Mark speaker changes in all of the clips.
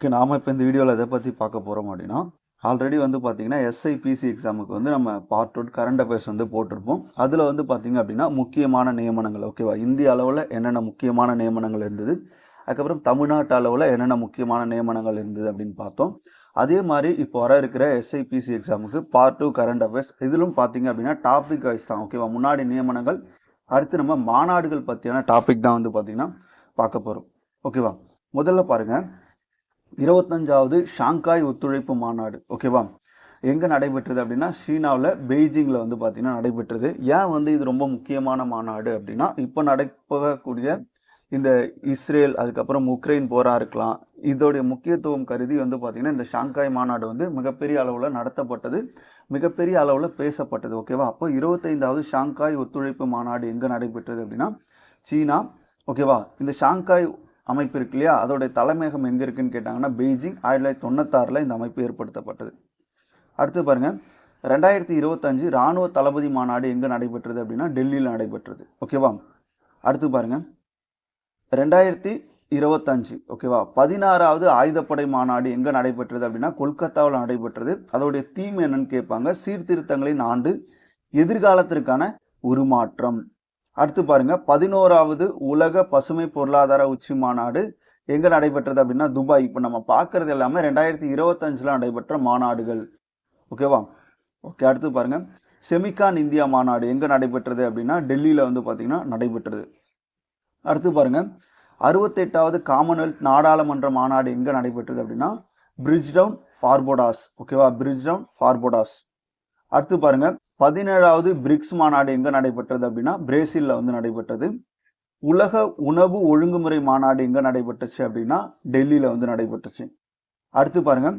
Speaker 1: Okay நாம் இப்போ இந்த வீடியோவில் எதை பற்றி பார்க்க போகிறோம் அப்படின்னா ஆல்ரெடி வந்து பார்த்தீங்கன்னா எஸ்ஐபிசி எக்ஸாமுக்கு வந்து நம்ம பார்ட் ஒன் கரண்ட் அஃபேர்ஸ் வந்து போட்டிருப்போம். அதில் வந்து பார்த்தீங்க அப்படின்னா முக்கியமான நியமனங்கள் ஓகேவா இந்திய அளவில் என்னென்ன முக்கியமான நியமனங்கள் இருந்தது? அதுக்கப்புறம் தமிழ்நாட்டு அளவில் என்னென்ன முக்கியமான நியமனங்கள் இருந்தது அப்படின்னு பார்த்தோம். அதே மாதிரி இப்போ வர இருக்கிற எஸ்ஐபிசி எக்ஸாமுக்கு பார்ட் டூ கரண்ட் அஃபேர்ஸ் இதிலும் பார்த்தீங்க அப்படின்னா டாபிக் வைஸ் தான் ஓகேவா முன்னாடி நியமனங்கள் அடுத்து நம்ம மாநாடுகள் பற்றியான டாபிக் தான் வந்து பார்த்தீங்கன்னா பார்க்க போகிறோம் ஓகேவா முதல்ல பாருங்கள் இருபத்தஞ்சாவது ஷாங்காய் ஒத்துழைப்பு மாநாடு ஓகேவா எங்கே நடைபெற்றது அப்படின்னா சீனாவில் பெய்ஜிங்கில் வந்து பார்த்தீங்கன்னா நடைபெற்றது. ஏன் வந்து இது ரொம்ப முக்கியமான மாநாடு அப்படின்னா இப்போ நடக்கக்கூடிய இந்த இஸ்ரேல் அதுக்கப்புறம் உக்ரைன் போராக இருக்கலாம். இதோடைய முக்கியத்துவம் கருதி வந்து பார்த்தீங்கன்னா இந்த ஷாங்காய் மாநாடு வந்து மிகப்பெரிய அளவில் நடத்தப்பட்டது மிகப்பெரிய அளவில் பேசப்பட்டது ஓகேவா அப்போ இருபத்தைந்தாவது ஷாங்காய் ஒத்துழைப்பு மாநாடு எங்கே நடைபெற்றது அப்படின்னா சீனா ஓகேவா இந்த ஷாங்காய் அமைப்பு இருக்கு இல்லையா? அதோடைய தலைமையகம் எங்கே இருக்குன்னு கேட்டாங்கன்னா பெய்ஜிங் ஆயிரத்தி தொள்ளாயிரத்தி தொண்ணூத்தாறில் இந்த அமைப்பு ஏற்படுத்தப்பட்டது. அடுத்து பாருங்க. ரெண்டாயிரத்தி இருபத்தஞ்சு ராணுவ தளபதி மாநாடு எங்கே நடைபெற்றது அப்படின்னா டெல்லியில் நடைபெற்றது. ஓகேவா? அடுத்து பாருங்க. ரெண்டாயிரத்தி இருபத்தஞ்சு ஓகேவா? பதினாறாவது ஆயுதப்படை மாநாடு எங்கே நடைபெற்றது அப்படின்னா கொல்கத்தாவில் நடைபெற்றது. அதோடைய தீம் என்னன்னு கேட்பாங்க. சீர்திருத்தங்களின் ஆண்டு எதிர்காலத்திற்கான உருமாற்றம். அடுத்து பாருங்க பதினோராவது உலக பசுமை பொருளாதார உச்சி மாநாடு எங்க நடைபெற்றது அப்படின்னா துபாய். இப்போ நம்ம பார்க்கறது எல்லாமே ரெண்டாயிரத்தி இருபத்தஞ்சில் நடைபெற்ற மாநாடுகள். ஓகேவா ஓகே அடுத்து பாருங்க செமிகான் இந்தியா மாநாடு எங்க நடைபெற்றது அப்படின்னா டெல்லியில வந்து பார்த்தீங்கன்னா நடைபெற்றது. அடுத்து பாருங்க அறுபத்தெட்டாவது காமன்வெல்த் நாடாளுமன்ற மாநாடு எங்க நடைபெற்றது அப்படின்னா பிரிட்ஜ் டவுன் ஃபார்போடாஸ் ஓகேவா பிரிட்ஜ் டவுன் ஃபார்போடாஸ் அடுத்து பாருங்க பதினேழாவது பிரிக்ஸ் மாநாடு எங்க நடைபெற்றது அப்படின்னா பிரேசில்ல வந்து நடைபெற்றது. உலக உணவு ஒழுங்குமுறை மாநாடு எங்க நடைபெற்றுச்சு அப்படின்னா டெல்லியில வந்து நடைபெற்றுச்சு. அடுத்து பாருங்க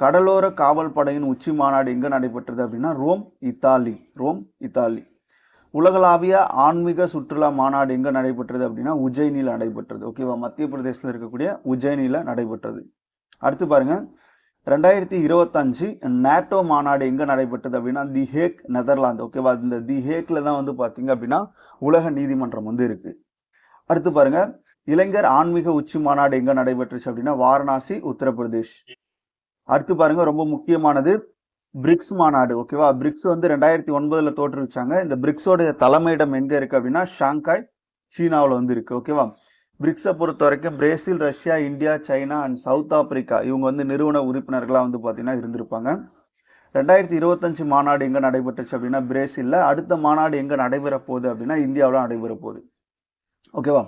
Speaker 1: கடலோர காவல் படையின் உச்சி மாநாடு எங்க நடைபெற்றது அப்படின்னா ரோம் இத்தாலி ரோம் இத்தாலி. உலகளாவிய ஆன்மீக சுற்றுலா மாநாடு எங்க நடைபெற்றது அப்படின்னா உஜ்ஜயினியில் நடைபெற்றது. ஓகேவா? மத்திய பிரதேசத்தில் இருக்கக்கூடிய உஜ்ஜயினியில் நடைபெற்றது. அடுத்து பாருங்க ரெண்டாயிரத்தி இருபத்தஞ்சு நேட்டோ மாநாடு எங்கே நடைபெற்றது அப்படின்னா தி ஹேக் நெதர்லாந்து. ஓகேவா இந்த தி ஹேக்கில் தான் வந்து பார்த்தீங்க அப்படின்னா உலக நீதிமன்றம் வந்து இருக்குது அடுத்து பாருங்க இளைஞர் ஆன்மீக உச்சி மாநாடு எங்கே நடைபெற்றுச்சு அப்படின்னா வாரணாசி உத்தரப்பிரதேஷ். அடுத்து பாருங்க ரொம்ப முக்கியமானது பிரிக்ஸ் மாநாடு. ஓகேவா பிரிக்ஸ் வந்து ரெண்டாயிரத்தி ஒன்பதுல தோற்றுவிச்சாங்க. இந்த பிரிக்ஸோடைய தலைமையிடம் எங்க இருக்கு அப்படின்னா ஷாங்காய் சீனாவில் வந்து இருக்கு. ஓகேவா பிரிக்ஸை பொறுத்த வரைக்கும் Brazil Russia India China and South Africa இவங்க வந்து நிறுவன உறுப்பினர்களாக வந்து பார்த்திங்கன்னா இருந்திருப்பாங்க. ரெண்டாயிரத்தி இருபத்தஞ்சு மாநாடு எங்கே நடைபெற்றுச்சு அப்படின்னா பிரேசிலில். அடுத்த மாநாடு எங்கே நடைபெற போகுது அப்படின்னா இந்தியாவில் நடைபெற போகுது. ஓகேவா?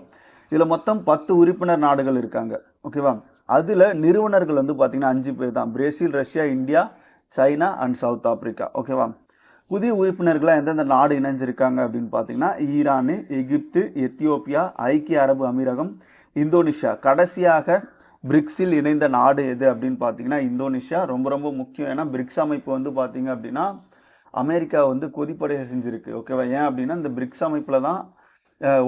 Speaker 1: இதில் மொத்தம் பத்து உறுப்பினர் நாடுகள் இருக்காங்க. ஓகேவா? அதில் நிறுவனர்கள் வந்து பார்த்திங்கன்னா அஞ்சு பேர் தான். Brazil Russia India China and South Africa. ஓகேவா? புதிய உறுப்பினர்களாக எந்தெந்த நாடு இணைஞ்சிருக்காங்க அப்படின்னு பார்த்தீங்கன்னா ஈரானு எகிப்து எத்தியோப்பியா ஐக்கிய அரபு அமீரகம் இந்தோனேஷியா. கடைசியாக பிரிக்ஸில் இணைந்த நாடு எது அப்படின்னு பார்த்தீங்கன்னா இந்தோனேஷியா. ரொம்ப ரொம்ப முக்கியம். ஏன்னா பிரிக்ஸ் அமைப்பு வந்து பார்த்தீங்க அப்படின்னா அமெரிக்கா வந்து கொதிப்படைய செஞ்சிருக்கு. ஓகேவா? ஏன் அப்படின்னா இந்த பிரிக்ஸ் அமைப்பில் தான்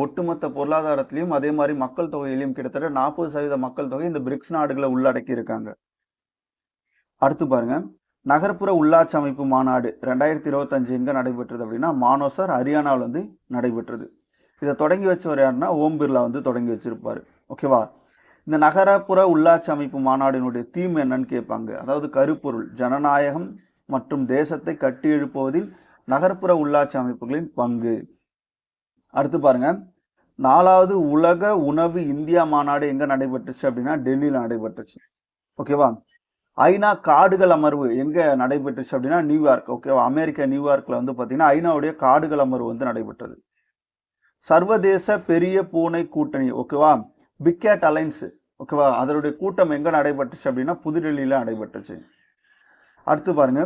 Speaker 1: ஒட்டுமொத்த பொருளாதாரத்திலையும் அதே மாதிரி மக்கள் தொகையிலையும் கிட்டத்தட்ட நாற்பது சதவீத மக்கள் தொகை இந்த பிரிக்ஸ் நாடுகளை உள்ளடக்கி இருக்காங்க அடுத்து பாருங்கள் நகர்ப்புற உள்ளாட்சி அமைப்பு மாநாடு ரெண்டாயிரத்தி இருபத்தஞ்சு எங்கே நடைபெற்றது அப்படின்னா மானோசர் ஹரியானாவில் வந்து நடைபெற்றது. இதை தொடங்கி வச்சவர் யாருன்னா ஓம் பிர்லா வந்து தொடங்கி வச்சுருப்பார். ஓகேவா இந்த நகரப்புற உள்ளாட்சி அமைப்பு மாநாடினுடைய தீம் என்னன்னு கேட்பாங்க. அதாவது கருப்பொருள் ஜனநாயகம் மற்றும் தேசத்தை கட்டி எழுப்புவதில் நகர்ப்புற உள்ளாட்சி அமைப்புகளின் பங்கு. அடுத்து பாருங்க. நாலாவது உலக உணவு இந்தியா மாநாடு எங்கே நடைபெற்றுச்சு அப்படின்னா டெல்லியில் நடைபெற்றுச்சு. ஓகேவா ஐநா காடுகள் அமர்வு எங்கே நடைபெற்றுச்சு அப்படின்னா நியூயார்க் ஓகேவா அமெரிக்கா நியூயார்க்கில் வந்து பார்த்தீங்கன்னா ஐநாவுடைய காடுகள் அமர்வு வந்து நடைபெற்றது. சர்வதேச பெரிய பூனை கூட்டணி ஓகேவா பிக் கேட் ஓகேவா அதனுடைய கூட்டம் எங்கே நடைபெற்றுச்சு அப்படின்னா புதுடெல்லியில் நடைபெற்றுச்சு. அடுத்து பாருங்க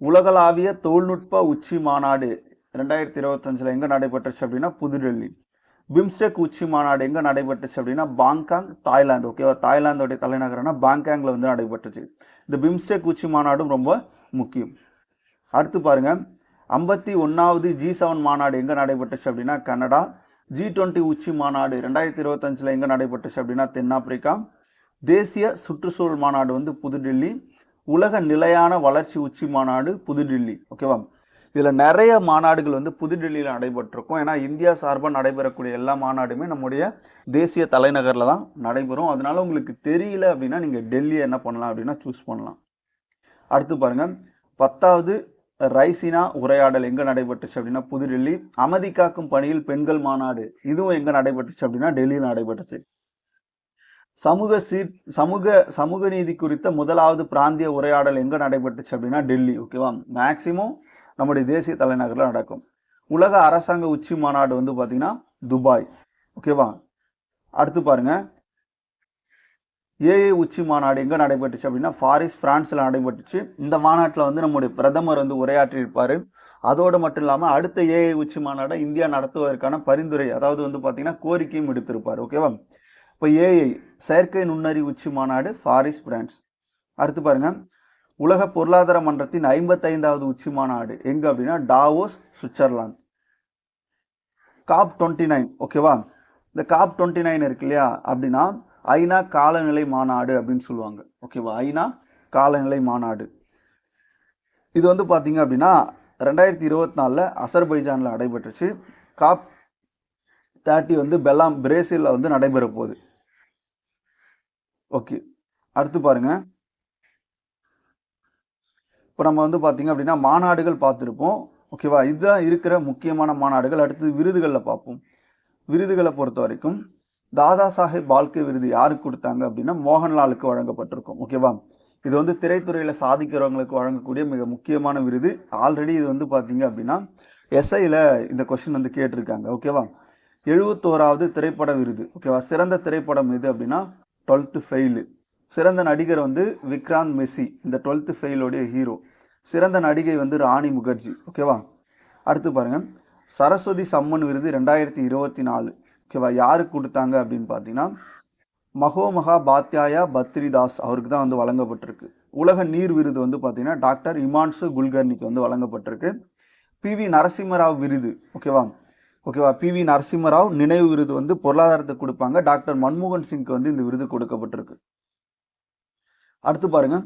Speaker 1: உலகளாவிய தொழில்நுட்ப உச்சி மாநாடு ரெண்டாயிரத்தி இருபத்தஞ்சில் எங்கே நடைபெற்றுச்சு அப்படின்னா புதுடெல்லி. பிம்ஸ்டெக் உச்சி மாநாடு எங்கே நடைபெற்றுச்சு அப்படின்னா பாங்காங் தாய்லாந்து. ஓகேவா தாய்லாந்தோடைய தலைநகரம்னா பாங்காங்கில் வந்து நடைபெற்றுச்சு. இந்த பிம்ஸ்டெக் உச்சி மாநாடும் ரொம்ப முக்கியம். அடுத்து பாருங்க ஐம்பத்தி ஒன்றாவது ஜி செவன் மாநாடு எங்கே நடைபெற்றுச்சு அப்படின்னா கனடா. ஜி டுவெண்ட்டி உச்சி மாநாடு ரெண்டாயிரத்தி இருபத்தஞ்சில் எங்கே நடைபெற்றுச்சு அப்படின்னா தென்னாப்பிரிக்கா. தேசிய சுற்றுச்சூழல் மாநாடு வந்து புதுடில்லி. உலக நிலையான வளர்ச்சி உச்சி மாநாடு புதுடில்லி. ஓகேவா இதில் நிறைய மாநாடுகள் வந்து புதுடெல்லியில் நடைபெற்றிருக்கும். ஏன்னா இந்தியா சார்பாக நடைபெறக்கூடிய எல்லா மாநாடுமே நம்முடைய தேசிய தலைநகரில் தான் நடைபெறும். அதனால உங்களுக்கு தெரியல அப்படின்னா நீங்கள் டெல்லியை என்ன பண்ணலாம் அப்படின்னா சூஸ் பண்ணலாம். அடுத்து பாருங்க. பத்தாவது ரைசினா உரையாடல் எங்கே நடைபெற்றுச்சு அப்படின்னா புதுடெல்லி. அமைதி காக்கும் பணியில் பெண்கள் மாநாடு. இதுவும் எங்கே நடைபெற்றுச்சு அப்படின்னா டெல்லியில் நடைபெற்றுச்சு. சமூக சீர் சமூக சமூக நீதி குறித்த முதலாவது பிராந்திய உரையாடல் எங்கே நடைபெற்றுச்சு அப்படின்னா டெல்லி. ஓகேவா? மேக்சிமம் நம்முடைய தேசிய தலைநகரில் நடக்கும். உலக அரசாங்க உச்சி மாநாடு வந்து பார்த்தீங்கன்னா துபாய். ஓகேவா அடுத்து பாருங்க. ஏஏ உச்சி மாநாடு எங்கே நடைபெற்றுச்சு அப்படின்னா பாரிஸ் பிரான்ஸில் நடைபெற்றுச்சு. இந்த மாநாட்டில் வந்து நம்முடைய பிரதமர் வந்து உரையாற்றியிருப்பார் அதோடு மட்டும் இல்லாமல் அடுத்த ஏஏ உச்சி மாநாடை இந்தியா நடத்துவதற்கான பரிந்துரை அதாவது வந்து பார்த்தீங்கன்னா கோரிக்கையும் எடுத்திருப்பார் ஓகேவா இப்போ ஏஐ செயற்கை நுண்ணறிவு உச்சி மாநாடு ஃபாரிஸ் பிரான்ஸ். அடுத்து பாருங்கள் உலக பொருளாதார மன்றத்தின் ஐம்பத்தைந்தாவது உச்சி மாநாடு எங்க அப்படின்னா Davos Switzerland. COP twenty nine ஓகேவா? இந்த காப் டுவெண்ட்டி நைன் இருக்கு இல்லையா? அப்படின்னா ஐநா காலநிலை மாநாடு அப்படின்னு சொல்லுவாங்க. ஓகேவா? ஐநா காலநிலை மாநாடு. இது வந்து பார்த்தீங்க அப்படின்னா ரெண்டாயிரத்தி இருபத்தி நாலில் அசர்பைஜானில் நடைபெற்றுச்சு. காப் தேர்ட்டி வந்து பெல்லாம் பிரேசிலில் வந்து நடைபெற போகுது ஓகே. அடுத்து பாருங்கள் இப்போ நம்ம வந்து பார்த்திங்க அப்படின்னா மாநாடுகள் பார்த்துருப்போம். ஓகேவா? இதுதான் இருக்கிற முக்கியமான மாநாடுகள். அடுத்து விருதுகளில் பார்ப்போம். விருதுகளை பொறுத்த வரைக்கும் தாதா சாஹேப் பால்கே விருது யாருக்கு கொடுத்தாங்க அப்படின்னா மோகன்லாலுக்கு வழங்கப்பட்டிருக்கும். ஓகேவா? இது வந்து திரைத்துறையில் சாதிக்கிறவங்களுக்கு வழங்கக்கூடிய மிக முக்கியமான விருது. ஆல்ரெடி இது வந்து பார்த்தீங்க அப்படின்னா எஸ்ஐயில் இந்த கொஸ்டின் வந்து கேட்டிருக்காங்க. ஓகேவா? எழுபத்தோராவது திரைப்பட விருது. ஓகேவா? சிறந்த திரைப்படம் எது அப்படின்னா டுவெல்த்து ஃபெயிலு. சிறந்த நடிகர் வந்து விக்ராந்த் மெஸ்ஸி இந்த டுவெல்த்து ஃபெயிலோடைய ஹீரோ. சிறந்த நடிகை வந்து ராணி முகர்ஜி ஓகேவா அடுத்து பாருங்கள் சரஸ்வதி சம்மன் விருது ரெண்டாயிரத்தி இருபத்தி நாலு ஓகேவா யாருக்கு கொடுத்தாங்க அப்படின்னு பார்த்தீங்கன்னா மகோமகா பாத்யாயா பத்ரிதாஸ் அவருக்கு தான் வந்து வழங்கப்பட்டிருக்கு. உலக நீர் விருது வந்து பார்த்தீங்கன்னா டாக்டர் இமான்சு குல்கர்னிக்கு வந்து வழங்கப்பட்டிருக்கு. பி வி நரசிம்மராவ் விருது ஓகேவா ஓகேவா பி வி நரசிம்மராவ் நினைவு விருது வந்து பொருளாதாரத்துக்கு கொடுப்பாங்க. டாக்டர் மன்மோகன் சிங்க்கு வந்து இந்த விருது கொடுக்கப்பட்டிருக்கு. அடுத்து பாருங்க.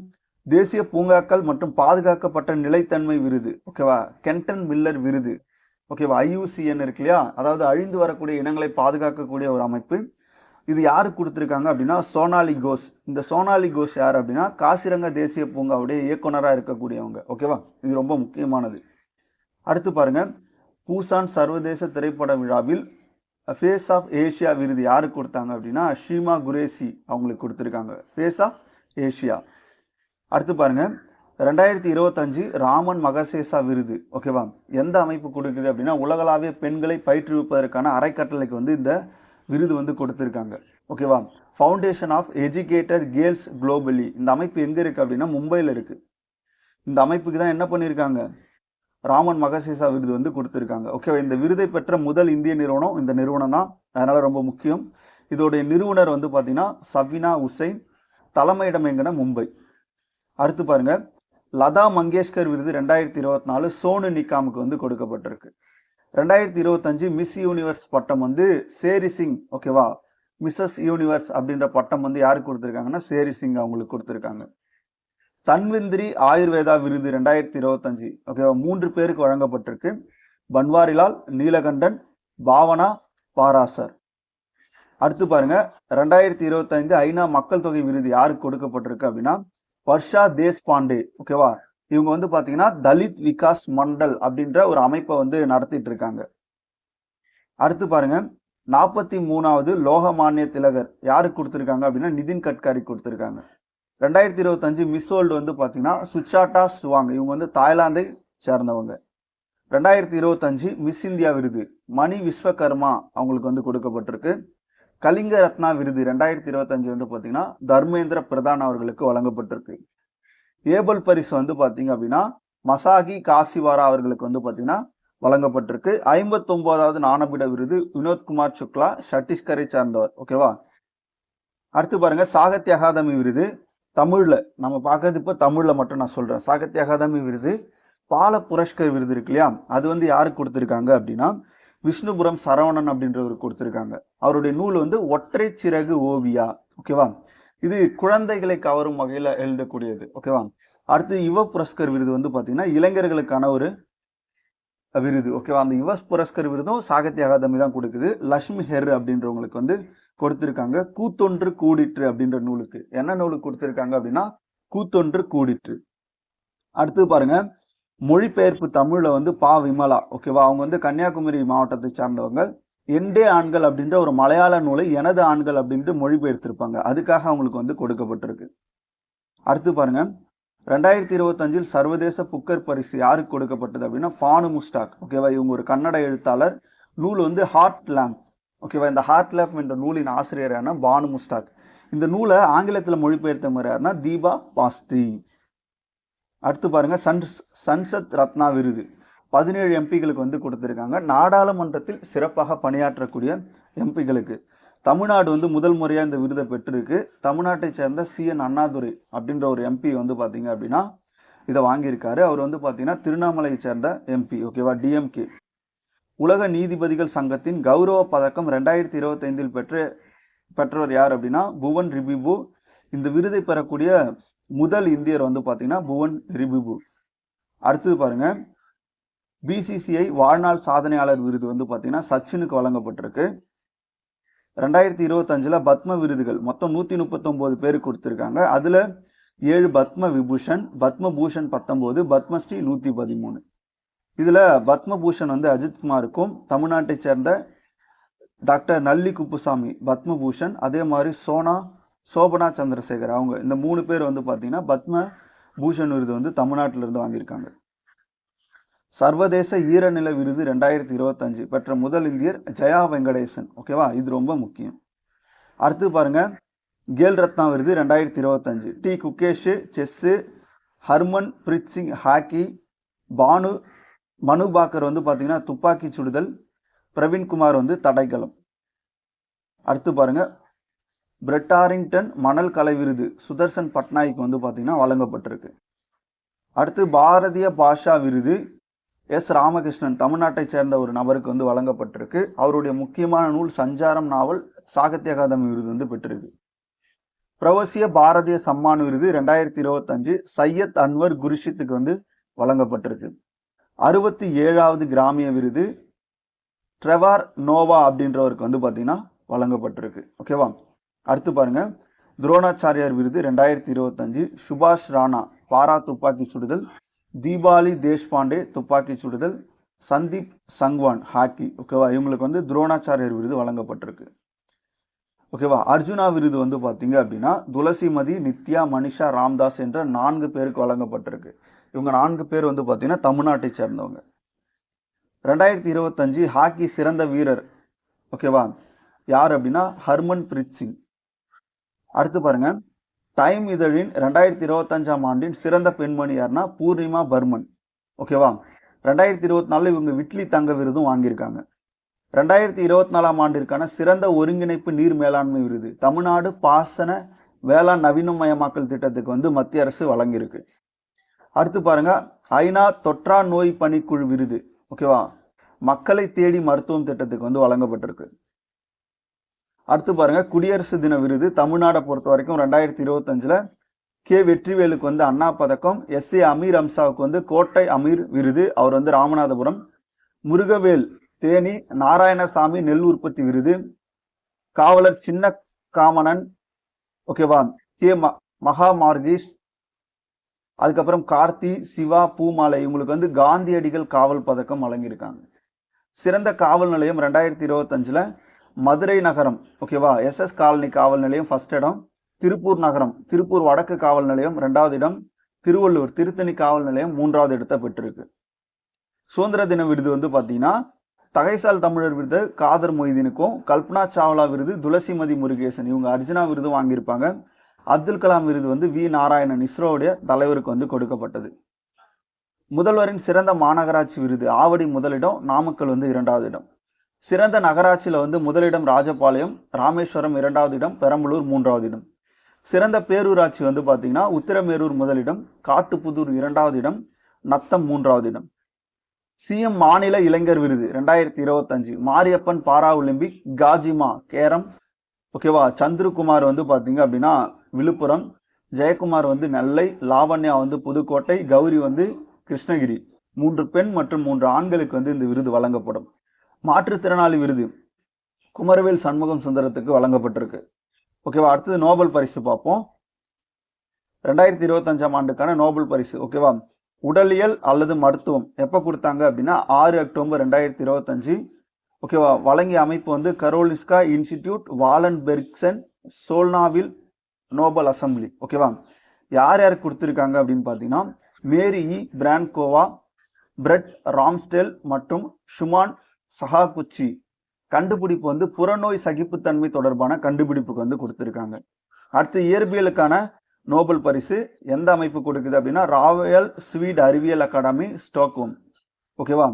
Speaker 1: தேசிய பூங்காக்கள் மற்றும் பாதுகாக்கப்பட்ட நிலைத்தன்மை விருது. ஓகேவா கென்டன் மில்லர் விருது. ஓகேவா ஐயூசிஎன் இருக்கு இல்லையா? அதாவது அழிந்து வரக்கூடிய இனங்களை பாதுகாக்கக்கூடிய ஒரு அமைப்பு. இது யார் கொடுத்துருக்காங்க அப்படின்னா சோனாலி கோஷ் இந்த சோனாலி கோஷ் யார் அப்படின்னா காசிரங்க தேசிய பூங்காவுடைய இயக்குனராக இருக்கக்கூடியவங்க. ஓகேவா இது ரொம்ப முக்கியமானது. அடுத்து பாருங்க. பூசான் சர்வதேச திரைப்பட விழாவில் ஃபேஸ் ஆஃப் ஏஷியா விருது யாருக்கு கொடுத்தாங்க அப்படின்னா ஷீமா குரேசி அவங்களுக்கு கொடுத்துருக்காங்க. ஃபேஸ் ஆஃப் ஏஷியா அடுத்து பாருங்க. ரெண்டாயிரத்தி இருபத்தஞ்சு ராமன் மகசேசா விருது ஓகேவா? எந்த அமைப்பு கொடுக்குது அப்படின்னா உலகளாவிய பெண்களை பயிற்றுவிப்பதற்கான அறக்கட்டளைக்கு வந்து இந்த விருது வந்து கொடுத்துருக்காங்க ஓகேவா? Foundation of educated girls globally இந்த அமைப்பு எங்கே இருக்குது அப்படின்னா மும்பையில் இருக்குது இந்த அமைப்புக்கு தான் என்ன பண்ணியிருக்காங்க ராமன் மகசேசா விருது வந்து கொடுத்துருக்காங்க ஓகேவா? இந்த விருதை பெற்ற முதல் இந்திய நிறுவனம் இந்த நிறுவனம் தான். அதனால் ரொம்ப முக்கியம். இதோடைய நிறுவனர் வந்து பார்த்தீங்கன்னா சவினா உசைன். தலைமையிடம் எங்கன்னா மும்பை. அடுத்து பாருங்க லதா மங்கேஷ்கர் விருது ரெண்டாயிரத்தி இருபத்தி நாலு சோனு நிக்காமுக்கு வந்து கொடுக்கப்பட்டிருக்கு. ரெண்டாயிரத்தி இருபத்தஞ்சு மிஸ் யூனிவர்ஸ் பட்டம் வந்து சேரி சிங் ஓகேவா மிஸ்ஸஸ் யூனிவர்ஸ் அப்படின்ற பட்டம் வந்து யாருக்கு கொடுத்துருக்காங்கன்னா சேரி சிங் அவங்களுக்கு கொடுத்துருக்காங்க. தன்வந்திரி ஆயுர்வேதா விருது ரெண்டாயிரத்தி இருபத்தஞ்சு ஓகேவா மூன்று பேருக்கு வழங்கப்பட்டிருக்கு. பன்வாரிலால் நீலகண்டன் பாவனா பாராசர். அடுத்து பாருங்க ரெண்டாயிரத்தி இருபத்தைந்து ஐநா மக்கள் தொகை விருது யாருக்கு கொடுக்கப்பட்டிருக்கு அப்படின்னா வர்ஷா தேஷ்பாண்டே ஓகேவா இவங்க வந்து பாத்தீங்கன்னா தலித் விகாஸ் மண்டல் அப்படின்ற ஒரு அமைப்பை வந்து நடத்திட்டு இருக்காங்க. அடுத்து பாருங்க நாற்பத்தி மூணாவது லோகமானிய திலகர் யாருக்கு கொடுத்துருக்காங்க அப்படின்னா நிதின் கட்காரி கொடுத்துருக்காங்க. ரெண்டாயிரத்தி இருபத்தஞ்சு மிஸ் வேர்ல்டு வந்து பார்த்தீங்கன்னா சுச்சாட்டா சுவாங் இவங்க வந்து தாய்லாந்தை சேர்ந்தவங்க. ரெண்டாயிரத்தி இருபத்தஞ்சு மிஸ் இந்தியா விருது மணி விஸ்வகர்மா அவங்களுக்கு வந்து கொடுக்கப்பட்டிருக்கு. கலிங்க ரத்னா விருது ரெண்டாயிரத்தி இருபத்தஞ்சு வந்து பார்த்தீங்கன்னா தர்மேந்திர பிரதான் அவர்களுக்கு வழங்கப்பட்டிருக்கு. ஏபல் பரிசு வந்து பார்த்தீங்க அப்படின்னா மசாகி காசிவாரா அவர்களுக்கு வந்து பார்த்தீங்கன்னா வழங்கப்பட்டிருக்கு. ஐம்பத்தொன்பதாவது நாணபிட விருது வினோத்குமார் சுக்லா சத்தீஸ்கரை சார்ந்தவர். ஓகேவா அடுத்து பாருங்க சாகித்ய அகாதமி விருது. தமிழில் நம்ம பார்க்கறது இப்போ தமிழில் மட்டும் நான் சொல்கிறேன் சாகித்ய அகாதமி விருது பால புரஷ்கர் விருது இருக்கு இல்லையா? அது வந்து யாருக்கு கொடுத்துருக்காங்க அப்படின்னா விஷ்ணுபுரம் சரவணன் அப்படின்றவர் கொடுத்துருக்காங்க. அவருடைய நூல் வந்து ஒற்றை சிறகு ஓவியா. ஓகேவா? இது குழந்தைகளை கவரும் வகையில் எழுதக்கூடியது. ஓகேவா? அடுத்து யுவ புரஸ்கர் விருது வந்து பார்த்தீங்கன்னா இளைஞர்களுக்கான ஒரு விருது. ஓகேவா? அந்த யுவ புரஸ்கர் விருதும் சாகித்ய அகாதமி தான் கொடுக்குது. லக்ஷ்மி ஹெர் அப்படின்றவங்களுக்கு வந்து கொடுத்துருக்காங்க. கூத்தொன்று கூடிற்று அப்படின்ற நூலுக்கு. என்ன நூலுக்கு கொடுத்துருக்காங்க அப்படின்னா கூத்தொன்று கூடிற்று. அடுத்து பாருங்க. மொழிபெயர்ப்பு தமிழில் வந்து பா விமலா ஓகேவா அவங்க வந்து கன்னியாகுமரி மாவட்டத்தை சார்ந்தவங்க. எண்டே ஆண்கள் அப்படின்ற ஒரு மலையாள நூலை எனது ஆண்கள் அப்படின்ட்டு மொழிபெயர்த்திருப்பாங்க. அதுக்காக அவங்களுக்கு வந்து கொடுக்கப்பட்டிருக்கு. அடுத்து பாருங்க. ரெண்டாயிரத்தி இருபத்தஞ்சில் சர்வதேச புக்கர் பரிசு யாருக்கு கொடுக்கப்பட்டது அப்படின்னா ஃபானு முஸ்டாக் ஓகேவா இவங்க ஒரு கன்னட எழுத்தாளர். நூல் வந்து ஹார்ட் லேம்ப் ஓகேவா இந்த ஹார்ட் லேம்ப் என்ற நூலின் ஆசிரியர் யாருன்னா பானு முஸ்டாக் இந்த நூலை ஆங்கிலத்தில் மொழிபெயர்த்த முறையாருன்னா யாருன்னா தீபா பாஸ்தி அடுத்து பாருங்கள் சன்ஸ் சன்சத் ரத்னா விருது. பதினேழு எம்பிகளுக்கு வந்து கொடுத்துருக்காங்க. நாடாளுமன்றத்தில் சிறப்பாக பணியாற்றக்கூடிய எம்பிகளுக்கு. தமிழ்நாடு வந்து முதல் முறையாக இந்த விருதை பெற்றிருக்கு. தமிழ்நாட்டை சேர்ந்த சி. என். அண்ணாதுரை அப்படின்ற ஒரு எம்பி வந்து பார்த்தீங்க அப்படின்னா இதை வாங்கியிருக்காரு. அவர் வந்து பார்த்தீங்கன்னா திருவண்ணாமலையை சேர்ந்த எம்பி ஓகேவா? டிஎம்கே உலக நீதிபதிகள் சங்கத்தின் கௌரவ பதக்கம் ரெண்டாயிரத்தி இருபத்தைந்தில் பெற்ற பெற்றவர் யார் அப்படின்னா புவன் ரிபிபு இந்த விருதை பெறக்கூடிய முதல் இந்தியர் வந்து பார்த்தீங்கன்னா புவன் ரிபிபு. அடுத்தது பாருங்க. பிசிசிஐ வாழ்நாள் சாதனையாளர் விருது வந்து பார்த்தீங்கன்னா சச்சினுக்கு வழங்கப்பட்டிருக்கு. ரெண்டாயிரத்தி இருபத்தஞ்சில் பத்ம விருதுகள் மொத்தம் நூற்றி முப்பத்தொம்போது பேர் கொடுத்துருக்காங்க. அதில் ஏழு பத்ம விபூஷன் பத்ம பூஷன் பத்தொம்போது பத்மஸ்ரீ நூற்றி பதிமூணு. இதில் பத்மபூஷன் வந்து அஜித்குமாருக்கும் தமிழ்நாட்டை சேர்ந்த டாக்டர் நல்லி குப்புசாமி பத்மபூஷன் அதே மாதிரி சோனா சோபனா சந்திரசேகர் அவங்க இந்த மூணு பேர் வந்து பார்த்தீங்கன்னா பத்ம பூஷன் விருது வந்து தமிழ்நாட்டிலிருந்து வாங்கியிருக்காங்க. சர்வதேச ஈரநில விருது ரெண்டாயிரத்தி இருபத்தஞ்சு பெற்ற முதல் இந்தியர் ஜெயா வெங்கடேசன். ஓகேவா இது ரொம்ப முக்கியம். அடுத்து பாருங்க. கேல் ரத்னா விருது ரெண்டாயிரத்தி இருபத்தஞ்சு. D. Gukesh chess Harmanpreet Singh hockey Banu Manu Bhaker வந்து பார்த்தீங்கன்னா துப்பாக்கி சுடுதல் பிரவீன்குமார் வந்து தடைக்கலம். அடுத்து பாருங்க. பிரெட்டாரிங்டன் மணல் கலை விருது சுதர்சன் பட்நாயக் வந்து பார்த்தீங்கன்னா வழங்கப்பட்டிருக்கு. அடுத்து பாரதிய பாஷா விருது எஸ் ராமகிருஷ்ணன் தமிழ்நாட்டைச் சேர்ந்த ஒரு நபருக்கு வந்து வழங்கப்பட்டிருக்கு. அவருடைய முக்கியமான நூல் சஞ்சாரம் நாவல் சாகித்ய அகாதமி விருது வந்து பெற்றிருக்கு. பிரவசிய பாரதிய சம்மான் விருது ரெண்டாயிரத்தி இருபத்தஞ்சு சையத் அன்வர் குருஷித்துக்கு வந்து வழங்கப்பட்டிருக்கு. அறுபத்தி ஏழாவது கிராமிய விருது ட்ரெவார் நோவா அப்படின்றவருக்கு வந்து பார்த்தீங்கன்னா வழங்கப்பட்டிருக்கு. ஓகேவா? அடுத்து பாருங்க. துரோணாச்சாரியார் விருது ரெண்டாயிரத்தி இருபத்தஞ்சு. சுபாஷ் ராணா பாரா துப்பாக்கி சுடுதல். தீபாவளி தேஷ்பாண்டே துப்பாக்கி சுடுதல். சந்தீப் சங்வான் ஹாக்கி ஓகேவா? இவங்களுக்கு வந்து துரோணாச்சாரியர் விருது வழங்கப்பட்டிருக்கு. ஓகேவா? அர்ஜுனா விருது வந்து பார்த்தீங்க அப்படின்னா துளசிமதி நித்யா மனிஷா ராம்தாஸ் என்ற நான்கு பேருக்கு வழங்கப்பட்டிருக்கு. இவங்க நான்கு பேர் வந்து பார்த்தீங்கன்னா தமிழ்நாட்டை சேர்ந்தவங்க. ரெண்டாயிரத்தி இருபத்தஞ்சு ஹாக்கி சிறந்த வீரர் ஓகேவா? யார் அப்படின்னா ஹர்மன் பிரீத் சிங். அடுத்து பாருங்க. டைம் இதழின் ரெண்டாயிரத்தி இருபத்தஞ்சாம் ஆண்டின் சிறந்த பெண்மணி யாருன்னா பூர்ணிமா பர்மன். ஓகேவா ரெண்டாயிரத்தி இருபத்தி நாலில் இவங்க விட்லி தங்க விருதும் வாங்கியிருக்காங்க. ரெண்டாயிரத்தி இருபத்தி நாலாம் ஆண்டிற்கான சிறந்த ஒருங்கிணைப்பு நீர் மேலாண்மை விருது. தமிழ்நாடு பாசன வேளாண் நவீனமயமாக்கல் திட்டத்துக்கு வந்து மத்திய அரசு வழங்கியிருக்கு. அடுத்து பாருங்க. ஐநா தொற்றா நோய் பணிக்குழு விருது. ஓகேவா மக்களை தேடி மருத்துவம் திட்டத்துக்கு வந்து வழங்கப்பட்டிருக்கு. அடுத்து பாருங்க குடியரசு தின விருது தமிழ்நாடை பொறுத்த வரைக்கும் ரெண்டாயிரத்தி இருபத்தஞ்சுல கே. வெற்றிவேலுக்கு வந்து அண்ணா பதக்கம் எஸ். ஏ. அமீர் அம்சாவுக்கு வந்து கோட்டை அமீர் விருது அவர் வந்து ராமநாதபுரம். முருகவேல் தேனி நாராயணசாமி நெல் உற்பத்தி விருது. காவலர் சின்ன காமணன் ஓகேவா? கே. ம மகா மார்கிஸ் அதுக்கப்புறம் கார்த்தி சிவா பூமாலை இவங்களுக்கு வந்து காந்தியடிகள் காவல் பதக்கம் வழங்கியிருக்காங்க. சிறந்த காவல் நிலையம் ரெண்டாயிரத்தி இருபத்தஞ்சில் மதுரை நகரம் ஓகேவா எஸ்எஸ் காலனி காவல் நிலையம் ஃபர்ஸ்ட் இடம். திருப்பூர் நகரம் திருப்பூர் வடக்கு காவல் நிலையம் ரெண்டாவது இடம். திருவள்ளூர் திருத்தணி காவல் நிலையம் மூன்றாவது இடத்தை பெற்றிருக்கு. சுதந்திர தின விருது வந்து பார்த்தீங்கன்னா தகைசால் தமிழர் விருது காதர் மொய்தீனுக்கும் கல்பனா சாவ்லா விருது துளசிமதி முருகேசன். இவங்க அர்ஜுனா விருது வாங்கியிருப்பாங்க. அப்துல் கலாம் விருது வந்து வி நாராயணன் இஸ்ரோவுடைய தலைவருக்கு வந்து கொடுக்கப்பட்டது. முதல்வரின் சிறந்த மாநகராட்சி விருது ஆவடி முதலிடம் நாமக்கல் வந்து இரண்டாவது இடம். சிறந்த நகராட்சியில் வந்து முதலிடம் ராஜபாளையம் ராமேஸ்வரம் இரண்டாவது இடம் பெரம்பலூர் மூன்றாவது இடம். சிறந்த பேரூராட்சி வந்து பார்த்தீங்கன்னா உத்திரமேரூர் முதலிடம் காட்டுப்புதூர் இரண்டாவது இடம் நத்தம் மூன்றாவது இடம். சிஎம் மாநில இளைஞர் விருது ரெண்டாயிரத்தி இருபத்தஞ்சு. மாரியப்பன் பாரா ஒலிம்பிக் காஜிமா கேரம் ஓகேவா? சந்திரகுமார் வந்து பார்த்தீங்க அப்படின்னா விழுப்புரம். ஜெயக்குமார் வந்து நெல்லை லாவண்யா வந்து புதுக்கோட்டை கௌரி வந்து கிருஷ்ணகிரி. மூன்று பெண் மற்றும் மூன்று ஆண்களுக்கு வந்து இந்த விருது வழங்கப்படும். மாற்றுத்திறனாளி விருது. குமரவேல் சண்முகம் சுந்தரத்துக்கு வழங்கப்பட்டிருக்கு. ஓகேவா? அடுத்தது நோபல் பரிசு பார்ப்போம். ரெண்டாயிரத்தி இருபத்தஞ்சாம் ஆண்டுக்கான நோபல் பரிசு ஓகேவா? உடலியல் அல்லது மருத்துவம். எப்போ கொடுத்தாங்க அப்படின்னா ஆறு அக்டோபர் ரெண்டாயிரத்தி இருபத்தஞ்சு. ஓகேவா? வழங்கிய அமைப்பு வந்து கரோலிஸ்கா இன்ஸ்டிடியூட் வாலன் பெர்க்சன் சோல்னாவில் நோபல் அசம்பிளி ஓகேவா? யார் யார் கொடுத்துருக்காங்க அப்படின்னு பார்த்தீங்கன்னா மேரி இ பிரான்கோவா பிரெட் ராம்ஸ்டெல் மற்றும் ஷுமான் சஹாகுச்சி கண்டுபிடிப்பு வந்து புறநோய் சகிப்புத்தன்மை தொடர்பான கண்டுபிடிப்புக்கு வந்து கொடுத்துருக்காங்க. அடுத்து இயற்பியலுக்கான நோபல் பரிசு எந்த அமைப்பு கொடுக்குது அப்படின்னா ராயல் ஸ்வீட் அறிவியல் அகாடமி ஸ்டாக்ஹோம். ஓகேவா?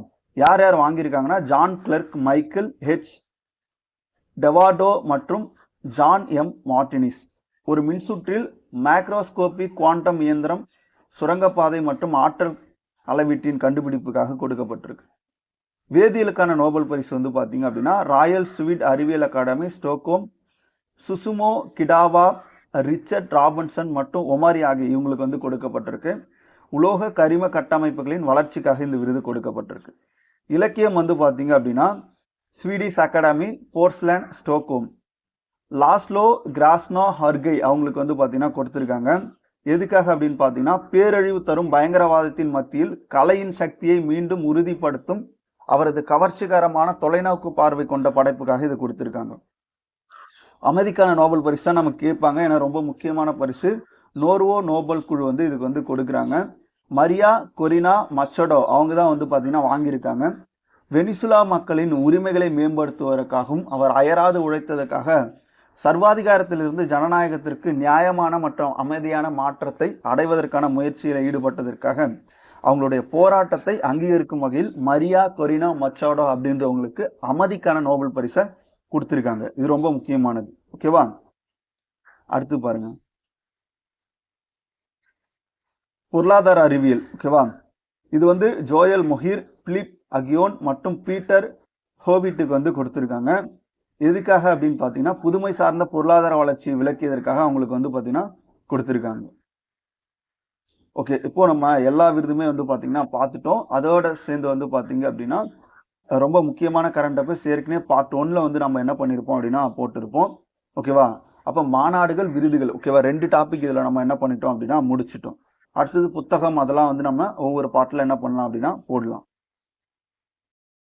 Speaker 1: யார் யார் வாங்கியிருக்காங்கன்னா ஜான் கிளர்க் மைக்கேல் ஹெச் டெவாடோ மற்றும் ஜான் எம் மார்டினிஸ். ஒரு மின்சுற்றில் மேக்ரோஸ்கோபி குவாண்டம் இயந்திரம் சுரங்கப்பாதை மற்றும் ஆற்றல் அளவீட்டின் கண்டுபிடிப்புக்காக கொடுக்கப்பட்டிருக்கு. வேதியியலுக்கான நோபல் பரிசு வந்து பார்த்தீங்க அப்படின்னா ராயல் ஸ்வீட் அறிவியல் academy Stockholm Susumu Kitagawa Richard Robson மற்றும் ஒமாரி ஆகிய இவங்களுக்கு வந்து கொடுக்கப்பட்டிருக்கு. உலோக கரிம கட்டமைப்புகளின் வளர்ச்சிக்காக இந்த விருது கொடுக்கப்பட்டிருக்கு. இலக்கியம் வந்து பார்த்தீங்க அப்படின்னா ஸ்வீடிஷ் அகாடமி போர்ஸ்லேண்ட் ஸ்டோக்கோம் லாஸ்லோ கிராஸ்னோ ஹர்கை அவங்களுக்கு வந்து பார்த்தீங்கன்னா கொடுத்துருக்காங்க. எதுக்காக அப்படின்னு பார்த்தீங்கன்னா பேரழிவு தரும் பயங்கரவாதத்தின் மத்தியில் கலையின் சக்தியை மீண்டும் உறுதிப்படுத்தும் அவரது கவர்ச்சிகரமான தொலைநோக்கு பார்வை கொண்ட படைப்புக்காக இது கொடுத்துருக்காங்க. அமைதிக்கான நோபல் பரிசு தான் நமக்கு கேட்பாங்க. ஏன்னா ரொம்ப முக்கியமான பரிசு. நோர்வோ நோபல் குழு வந்து இதுக்கு வந்து கொடுக்குறாங்க. மரியா கொரினா மச்சடோ அவங்க தான் வந்து பார்த்தீங்கன்னா வாங்கியிருக்காங்க. வெனிசுலா மக்களின் உரிமைகளை மேம்படுத்துவதற்காகவும் அவர் அயராது உழைத்ததற்காக சர்வாதிகாரத்திலிருந்து ஜனநாயகத்திற்கு நியாயமான மற்றும் அமைதியான மாற்றத்தை அடைவதற்கான முயற்சியில் ஈடுபட்டதற்காக அவங்களுடைய போராட்டத்தை அங்கீகரிக்கும் வகையில் மரியா கொரினா மச்சாடோ அப்படின்றவங்களுக்கு அமைதிக்கான நோபல் பரிசை கொடுத்துருக்காங்க. இது ரொம்ப முக்கியமானது. ஓகேவா? அடுத்து பாருங்க. பொருளாதார அறிவியல். ஓகேவா? இது வந்து ஜோயல் மொஹீர் பிலிப் அகியோன் மற்றும் பீட்டர் ஹோபிட்டுக்கு வந்து கொடுத்துருக்காங்க. எதுக்காக அப்படின்னு பார்த்தீங்கன்னா புதுமை சார்ந்த பொருளாதார வளர்ச்சியை விளக்கியதற்காக அவங்களுக்கு வந்து பார்த்தீங்கன்னா கொடுத்துருக்காங்க. ஓகே இப்போ நம்ம எல்லா விருதுமே வந்து பார்த்தீங்கன்னா பார்த்துட்டோம் அதோட சேர்ந்து வந்து பார்த்தீங்க அப்படின்னா ரொம்ப முக்கியமான கரண்ட் அஃபேர்ஸ் ஏற்கனவே பார்ட் ஒன்ல வந்து நம்ம என்ன பண்ணியிருப்போம் அப்படின்னா போட்டிருப்போம். ஓகேவா அப்போ மாநாடுகள் விருதுகள் ஓகேவா ரெண்டு டாபிக் இதில் நம்ம என்ன பண்ணிட்டோம் அப்படின்னா முடிச்சிட்டோம். அடுத்தது புத்தகம் அதெல்லாம் வந்து நம்ம ஒவ்வொரு பாட்டில் என்ன பண்ணலாம் அப்படின்னா போடலாம்.